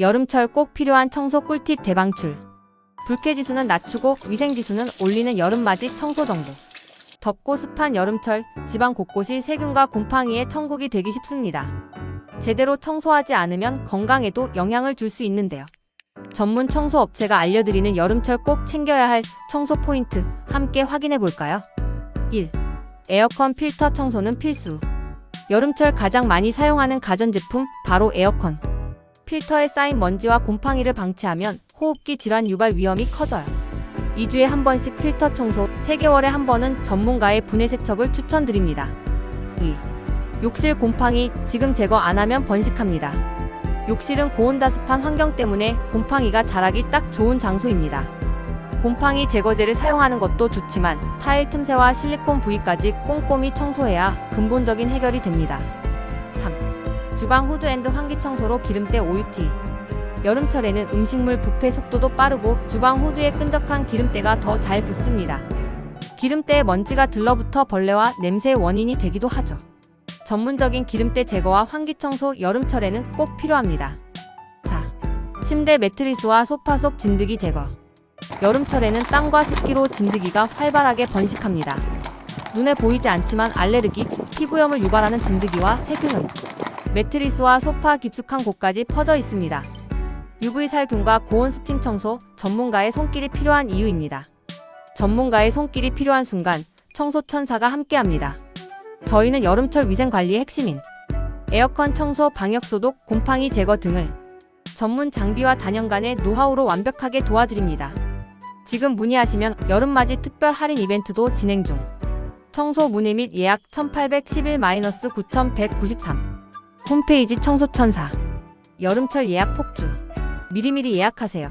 여름철 꼭 필요한 청소 꿀팁 대방출. 불쾌지수는 낮추고 위생지수는 올리는 여름맞이 청소 정보. 덥고 습한 여름철 집안 곳곳이 세균과 곰팡이에 천국이 되기 쉽습니다. 제대로 청소하지 않으면 건강에도 영향을 줄 수 있는데요. 전문 청소 업체가 알려드리는 여름철 꼭 챙겨야 할 청소 포인트 함께 확인해 볼까요? 1. 에어컨 필터 청소는 필수. 여름철 가장 많이 사용하는 가전제품 바로 에어컨. 필터에 쌓인 먼지와 곰팡이를 방치하면 호흡기 질환 유발 위험이 커져요. 2주에 한 번씩 필터 청소, 3개월에 한 번은 전문가의 분해 세척을 추천드립니다. 2. 욕실 곰팡이 지금 제거 안 하면 번식합니다. 욕실은 고온다습한 환경 때문에 곰팡이가 자라기 딱 좋은 장소입니다. 곰팡이 제거제를 사용하는 것도 좋지만 타일 틈새와 실리콘 부위까지 꼼꼼히 청소해야 근본적인 해결이 됩니다. 3. 주방 후드 앤드 환기 청소로 기름때 OUT. 여름철에는 음식물 부패 속도도 빠르고 주방 후드에 끈적한 기름때가 더 잘 붙습니다. 기름때에 먼지가 들러붙어 벌레와 냄새의 원인이 되기도 하죠. 전문적인 기름때 제거와 환기 청소 여름철에는 꼭 필요합니다. 4. 침대 매트리스와 소파 속 진드기 제거. 여름철에는 땀과 습기로 진드기가 활발하게 번식합니다. 눈에 보이지 않지만 알레르기, 피부염을 유발하는 진드기와 세균은 매트리스와 소파 깊숙한 곳까지 퍼져 있습니다. UV 살균과 고온 스팀 청소, 전문가의 손길이 필요한 이유입니다. 전문가의 손길이 필요한 순간 청소 천사가 함께합니다. 저희는 여름철 위생 관리의 핵심인 에어컨 청소, 방역 소독, 곰팡이 제거 등을 전문 장비와 단연간의 노하우로 완벽하게 도와드립니다. 지금 문의하시면 여름맞이 특별 할인 이벤트도 진행 중. 청소 문의 및 예약 1811-9193 홈페이지 청소천사 여름철 예약 폭주 미리미리 예약하세요.